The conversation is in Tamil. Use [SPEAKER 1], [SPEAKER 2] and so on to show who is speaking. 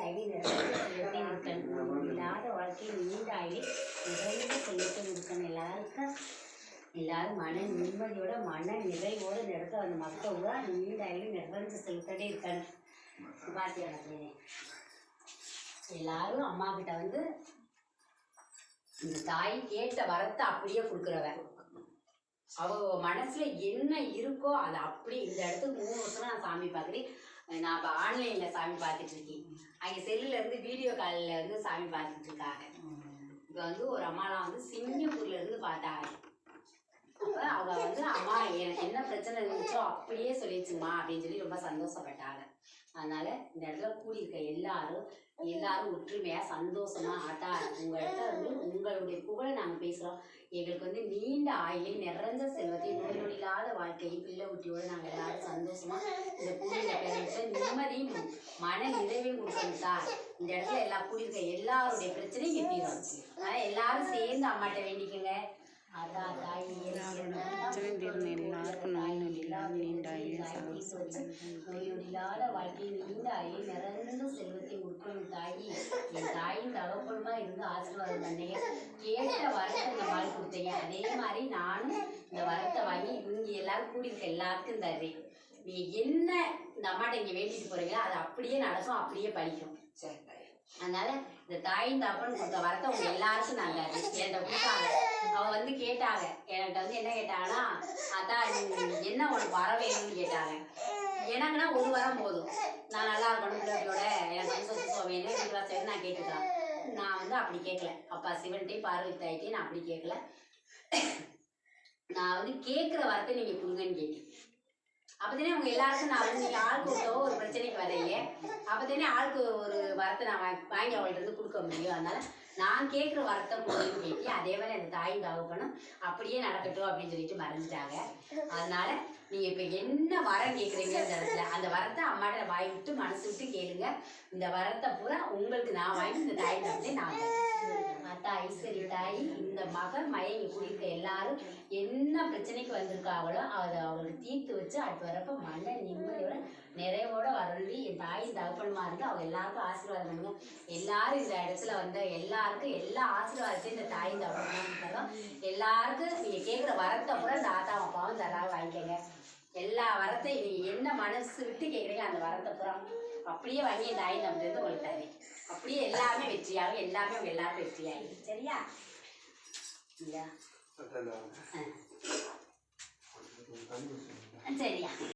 [SPEAKER 1] நீண்டாகி நிறைந்த செல்வத்தை இருக்கணும். இல்லாத வாழ்க்கை நீண்டாகி நிறைந்த செல்வத்தை இருக்கணும் எல்லாருக்கும் எல்லாரும் மன நிம்மதியோட மன நிறைவோட இந்த அந்த மக்கள் தான் நீண்டாகி நிறைந்த செல்வத்தோட இருக்கணும். பாத்தியா எல்லாரும் அம்மா கிட்ட வந்து இந்த தாய் கேட்ட வரத்தை அப்படியே கொடுக்குறவ. அவ மனசுல என்ன இருக்கோ அதை அப்படியே இந்த இடத்துக்கு மூணு வருஷம் நான் சாமி பார்க்குறேன். நான் இப்போ ஆன்லைனில் சாமி பார்த்துட்டு இருக்கேன். அங்கே செல்லில் இருந்து வீடியோ காலில் இருந்து சாமி பார்த்துட்டு இருக்காங்க. இப்போ வந்து ஒரு அம்மாலாம் வந்து சிங்கப்பூர்ல இருந்து பார்த்தாங்க. அப்போ அவங்க வந்து அம்மா எனக்கு என்ன பிரச்சனை இருந்துச்சோ அப்படியே சொல்லிடுச்சுமா அப்படின்னு சொல்லி ரொம்ப சந்தோஷப்பட்டாங்க. அதனால இந்த இடத்துல கூடியிருக்க எல்லாரும் எல்லாரும் ஒற்றுமையா சந்தோஷமா ஆட்டா உங்கள்கிட்ட இடத்துல வந்து உங்களுடைய புகழை நாங்கள் பேசுகிறோம் எங்களுக்கு வந்து நீண்ட ஆயுளை நிறைஞ்ச செல்வத்தையும் நோய் நொடி இல்லாத வாழ்க்கையும் பிள்ளை குட்டியோடு நாங்கள் எல்லாரும் சந்தோஷமா இந்த பூமியில நிம்மதியும் மன நிறைவையும் கொடுக்கணும் இந்த இடத்துல எல்லா கூடியிருக்க எல்லாருடைய பிரச்சனையும் இங்க தீரும் அதனால எல்லாரும் சேர்ந்து அம்மாட்ட வேண்டிக்கோங்க. அதான் தாய்
[SPEAKER 2] பிரச்சனை தீரணும் எல்லாருக்கும் நோய் நொடி இல்லாம நீண்ட ஆயுள் சந்தோஷம்
[SPEAKER 1] நோயொடியில்லாத வாழ்க்கையை நீண்டாயி நிறந்த செல்வத்தை உட்கொள்ளும் தாயி என் தாயின் தகப்பனுமா இருந்து ஆசீர்வாதம் பண்ணீங்க கேட்ட வரத்தை இந்த வாழ் கொடுத்தீங்க அதே மாதிரி நானும் இந்த வரத்தை வாங்கி இங்கே எல்லாரும் கூடியிருக்க எல்லாருக்கும் தர்றேன் நீங்க என்ன இந்த அம்மாட்ட இங்க வேண்டிட்டு போறீங்களோ அது அப்படியே நடக்கும் அப்படியே படிக்கும். அதனால இந்த தாயின் தகப்பன் கொடுத்த வரத்தை உங்க எல்லாருக்கும் நல்லது என்கிட்ட கொடுத்தாங்க. அவ வந்து கேட்டாங்க. என்கிட்ட வந்து என்ன கேட்டாங்கன்னா அதான் என்ன உனக்கு வர வேணும்னு கேட்டாங்க. எனக்குன்னா ஒரு வாரம் போதும். நான் நல்லா இருக்கணும் பிள்ளைகளோட. எனக்கு வந்து சொத்து சுவாமின்னு சரி நான் கேட்டுக்கலாம் நான் வந்து அப்படி கேட்கல. அப்பா சிவன்ட்டையும் பார்வதி தாய்ட்டையும் நான் அப்படி கேட்கல. நான் வந்து கேட்குற வரத்தை நீங்க கொடுங்கன்னு கேட்டேன். அப்பதானே உங்க எல்லாருக்கும் நான் வந்து ஆளுக்கு ஒருத்தவோ ஒரு பிரச்சனைக்கு வரையே அப்பதானே ஆளுக்கு ஒரு வரத்தை நான் வாங்கி அவள்கிட்ட இருந்து கொடுக்க முடியும். அதனால நான் கேட்குற வரத்தை கொடுங்கன்னு கேட்டி அதே மாதிரி அந்த தாயும் தகப்பனும் அப்படியே நடக்கட்டும் அப்படின்னு சொல்லிட்டு மறைஞ்சிட்டாங்க அதனால நீங்க இப்ப என்ன வரம் கேட்குறீங்க இடத்துல? அந்த வரத்தை அம்மாட்ட வாய் விட்டு மனசு விட்டு கேளுங்க. இந்த வரத்தை பூரா உங்களுக்கு நான் வாங்கி இந்த தாய் தகப்பனே நான் தாய் சரி தாய் இந்த மகன் மயங்கி குடிக்க எல்லாரும் என்ன பிரச்சனைக்கு வந்திருக்காங்களோ அதை அவங்களுக்கு தீர்த்து வச்சு அடுத்து வரப்ப மன நிம்மதியோட நிறைவோட வரலி என் தாய் தகப்பனுமா இருந்து அவங்க எல்லாருக்கும் ஆசீர்வாதம் பண்ணுங்க. எல்லாரும் இந்த இடத்துல வந்த எல்லாருக்கும் எல்லா ஆசீர்வாதத்தையும் இந்த தாய் தகப்பனுமா எல்லாருக்கும் நீங்க கேட்குற வரத்தை கூட இந்த ஆத்தா அப்பாவும் தரா வாங்கிக்கங்க. எல்லா வரத்தையும் நீங்க என்ன மனசு விட்டு கேட்குறீங்க அந்த வரத்தை பூரா அப்படியே வாங்கி இந்த தாய் தகப்பன் உங்களுக்கு தரேன். அப்படியே எல்லாமே வெற்றியாகும். எல்லாமே அவங்க எல்லாருக்கும் வெற்றியாகும் சரியா? இல்லையா ஆ. சரியா